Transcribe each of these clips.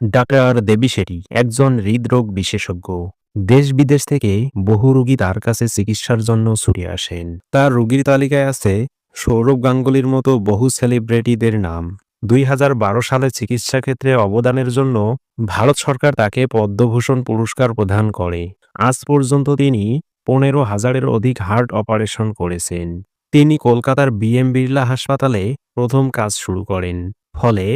Doctor দেবী শেঠি একজন হৃদরোগ বিশেষজ্ঞ। দেশ বিদেশ থেকে বহু রোগী তার কাছে চিকিৎসার জন্য ছুটে আসেন। তার রোগীর তালিকায় আছে সৌরভ গাঙ্গুলির মতো বহু সেলিব্রিটিদের নাম। দুই হাজার বারো সালে চিকিৎসা ক্ষেত্রে অবদানের জন্য ভারত সরকার তাকে পদ্মভূষণ পুরস্কার প্রদান করে। আজ পর্যন্ত তিনি পনেরো হাজারের অধিক হার্ট অপারেশন করেছেন। তিনি কলকাতার বিএম বিড়লা হাসপাতালে প্রথম কাজ শুরু করেন। ফলে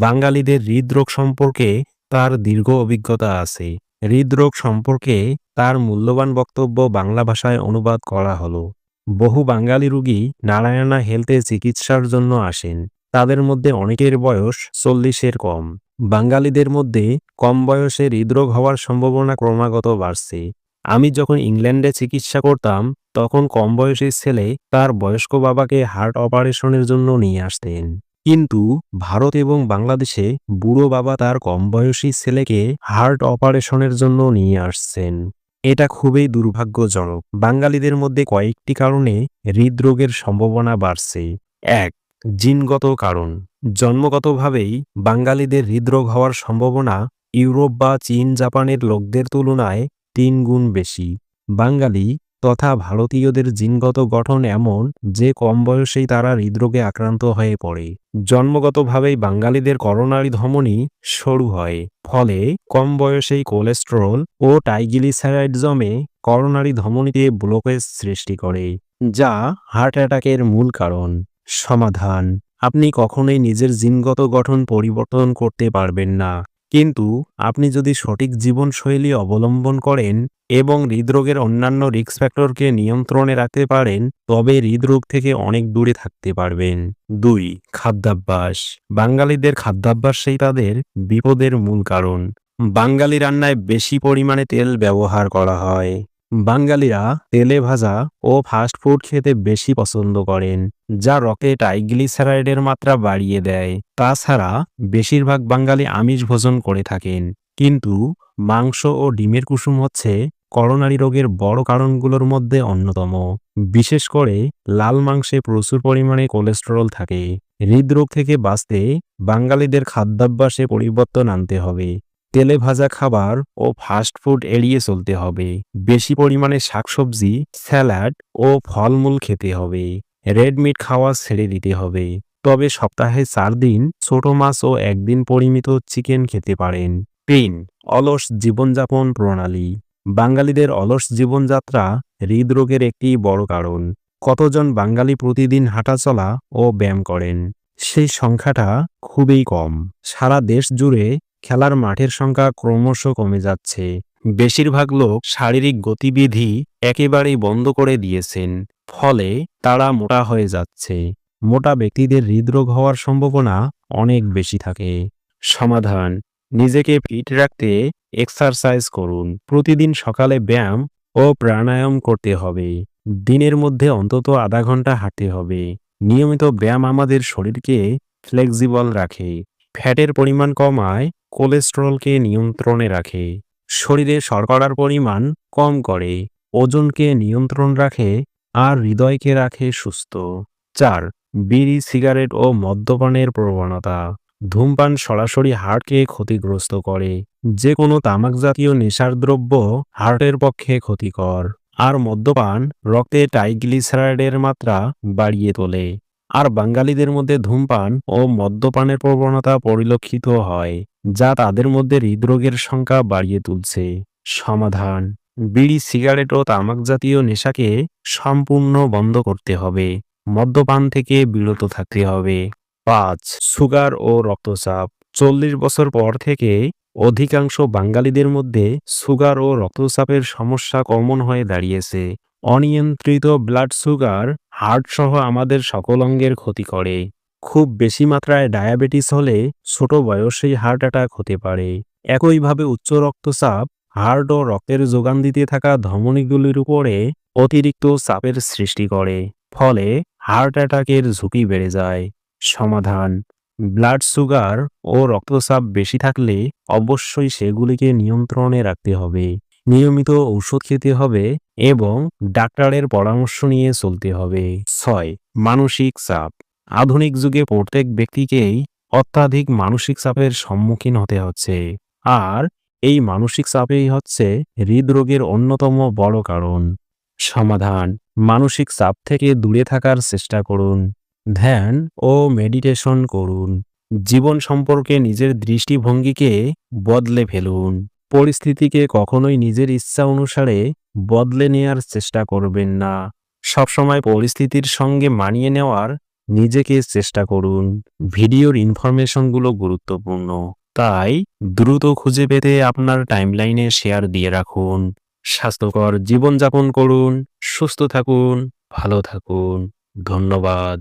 বাঙালিদের হৃদরোগ সম্পর্কে তার দীর্ঘ অভিজ্ঞতা আছে। হৃদরোগ সম্পর্কে তার মূল্যবান বক্তব্য বাংলা ভাষায় অনুবাদ করা হলো। বহু বাঙালি রুগী নারায়ণা হেলথে চিকিৎসার জন্য আসেন। তাদের মধ্যে অনেকের বয়স চল্লিশের কম। বাঙালিদের মধ্যে কম বয়সে হৃদরোগ হওয়ার সম্ভাবনা ক্রমাগত বাড়ছে। আমি যখন ইংল্যান্ডে চিকিৎসা করতাম, তখন কম বয়সী ছেলে তার বয়স্ক বাবাকে হার্ট অপারেশনের জন্য নিয়ে আসতেন। কিন্তু ভারত এবং বাংলাদেশে বুড়ো বাবা তার কম বয়সী ছেলেকে হার্ট অপারেশনের জন্য নিয়ে আসছেন। এটা খুবই দুর্ভাগ্যজনক। বাঙালিদের মধ্যে কয়েকটি কারণে হৃদরোগের সম্ভাবনা বাড়ছে। এক, জিনগত কারণ। জন্মগতভাবেই বাঙালিদের হৃদরোগ হওয়ার সম্ভাবনা ইউরোপ বা চীন, জাপানের লোকদের তুলনায় তিন গুণ বেশি। বাঙালি তথা ভারতীয়দের জিনগত গঠন এমন যে কম বয়সেই তারা হৃদরোগে আক্রান্ত হয়ে পড়ে। জন্মগতভাবেই বাঙালিদের করোনারি ধমনী সরু হয়। ফলে কম বয়সেই কোলেস্টেরল ও টাইগিলিসারাইড জমে করোনারি ধমনীতে ব্লকেজ সৃষ্টি করে, যা হার্ট অ্যাটাকের মূল কারণ। সমাধান, আপনি কখনোই নিজের জিনগত গঠন পরিবর্তন করতে পারবেন না। কিন্তু আপনি যদি সঠিক জীবনশৈলী অবলম্বন করেন এবং হৃদরোগের অন্যান্য রিক্স ফ্যাক্টরকে নিয়ন্ত্রণে রাখতে পারেন, তবে হৃদরোগ থেকে অনেক দূরে থাকতে পারবেন। দুই, খাদ্যাভ্যাস। বাঙালিদের খাদ্যাভ্যাসেই তাদের বিপদের মূল কারণ। বাঙালি রান্নায় বেশি পরিমাণে তেল ব্যবহার করা হয়। বাঙালিরা তেলে ভাজা ও ফাস্ট ফুড খেতে বেশি পছন্দ করেন, যা রক্তে ট্রাইগ্লিসারাইডের মাত্রা বাড়িয়ে দেয়। তাছাড়া, বেশিরভাগ বাঙালি আমিষ ভোজন করে থাকেন। কিন্তু, মাংস ও ডিমের কুসুম হচ্ছে করোনারি রোগের বড় কারণগুলোর মধ্যে অন্যতম। বিশেষ করে, লাল মাংসে প্রচুর পরিমাণে কোলেস্টেরল থাকে। হৃদরোগ থেকে বাঁচতে বাঙালিদের খাদ্যাভ্যাসে পরিবর্তন আনতে হবে। তেলে ভাজা খাবার ও ফাস্ট ফুড এড়িয়ে চলতে হবে। বেশি পরিমাণে শাকসবজি, স্যালাড ও ফলমূল খেতে হবে। রেড মিট খাওয়া ছেড়ে দিতে হবে। তবে সপ্তাহে চার দিন ছোট মাছ ও একদিন পরিমিত চিকেন খেতে পারেন। তিন, অলস জীবনযাপন প্রণালী। বাঙালিদের অলস জীবনযাত্রা হৃদরোগের একটি বড় কারণ। কতজন বাঙালি প্রতিদিন হাঁটাচলা ও ব্যায়াম করেন? সেই সংখ্যাটা খুবই কম। সারা দেশ জুড়ে খেলার মাঠের সংখ্যা ক্রমশ কমে যাচ্ছে। বেশিরভাগ লোক শারীরিক গতিবিধি একেবারেই বন্ধ করে দিয়েছেন, ফলে তারা মোটা হয়ে যাচ্ছে। মোটা ব্যক্তিদের হৃদরোগ হওয়ার সম্ভাবনা অনেক বেশি থাকে। সমাধান, নিজেকে ফিট রাখতে এক্সারসাইজ করুন। প্রতিদিন সকালে ব্যায়াম ও প্রাণায়াম করতে হবে। দিনের মধ্যে অন্তত আধা ঘণ্টা হাঁটতে হবে। নিয়মিত ব্যায়াম আমাদের শরীরকে ফ্লেক্সিবল রাখে। ফ্যাটের পরিমাণ কমায় কোলেস্টেরলকে নিয়ন্ত্রণে রাখে। শরীরে শর্করার পরিমাণ কম করে, ওজনকে নিয়ন্ত্রণ রাখে আর হৃদয়কে রাখে সুস্থ। চার, বিড়ি, সিগারেট ও মদ্যপানের প্রবণতা। ধূমপান সরাসরি হার্টকে ক্ষতিগ্রস্ত করে। যে কোনো তামাক জাতীয় নেশার দ্রব্য হার্টের পক্ষে ক্ষতিকর। আর মদ্যপান রক্তে টাইগ্লিসারাইডের মাত্রা বাড়িয়ে তোলে। আর বাঙালিদের মধ্যে ধূমপান ও মদ্যপানের প্রবণতা পরিলক্ষিত হয়। যা তাদের মধ্যে হৃদরোগের সংখ্যা বাড়িয়ে তুলছে। সমাধান। বিড়ি, সিগারেট ও তামাক জাতীয় নেশাকে সম্পূর্ণ বন্ধ করতে হবে। মদ্যপান থেকে বিরত থাকতে হবে। পাঁচ, সুগার ও রক্তচাপ। চল্লিশ বছর পর থেকে অধিকাংশ বাঙালিদের মধ্যে সুগার ও রক্তচাপের সমস্যা কমন হয়ে দাঁড়িয়েছে। অনিয়ন্ত্রিত ব্লাড সুগার হার্ট সহ আমাদের সকল অঙ্গের ক্ষতি করে। খুব বেশি মাত্রায় ডায়াবেটিস হলে ছোট বয়সেই হার্ট অ্যাটাক হতে পারে। একইভাবে উচ্চ রক্তচাপ, হার্ট ও রক্তের যোগান দিতে থাকা ধমনীগুলির উপরে অতিরিক্ত চাপের সৃষ্টি করে, ফলে হার্ট অ্যাটাকের ঝুঁকি বেড়ে যায়। সমাধান, ব্লাড সুগার ও রক্তচাপ বেশি থাকলে অবশ্যই সেগুলিকে নিয়ন্ত্রণে রাখতে হবে। নিয়মিত ঔষধ খেতে হবে এবং ডাক্তারের পরামর্শ নিয়ে চলতে হবে। ছয়, মানসিক চাপ। আধুনিক যুগে প্রত্যেক ব্যক্তিকেই অত্যাধিক মানসিক চাপের সম্মুখীন হতে হচ্ছে। আর এই মানসিক চাপেই হচ্ছে হৃদরোগের অন্যতম বড় কারণ। সমাধান, মানসিক চাপ থেকে দূরে থাকার চেষ্টা করুন, ধ্যান ও মেডিটেশন করুন। জীবন সম্পর্কে নিজের দৃষ্টিভঙ্গিকে বদলে ফেলুন। পরিস্থিতিকে কখনোই নিজের ইচ্ছা অনুসারে বদলে নেয়ার চেষ্টা করবেন না। সবসময় পরিস্থিতির সঙ্গে মানিয়ে নেওয়ার নিজেকে চেষ্টা করুন। ভিডিওর ইনফরমেশনগুলো গুরুত্বপূর্ণ। তাই দ্রুত খুঁজে পেতে আপনার টাইমলাইনে শেয়ার দিয়ে রাখুন। স্বাস্থ্যকর জীবনযাপন করুন। সুস্থ থাকুন। ভালো থাকুন। ধন্যবাদ।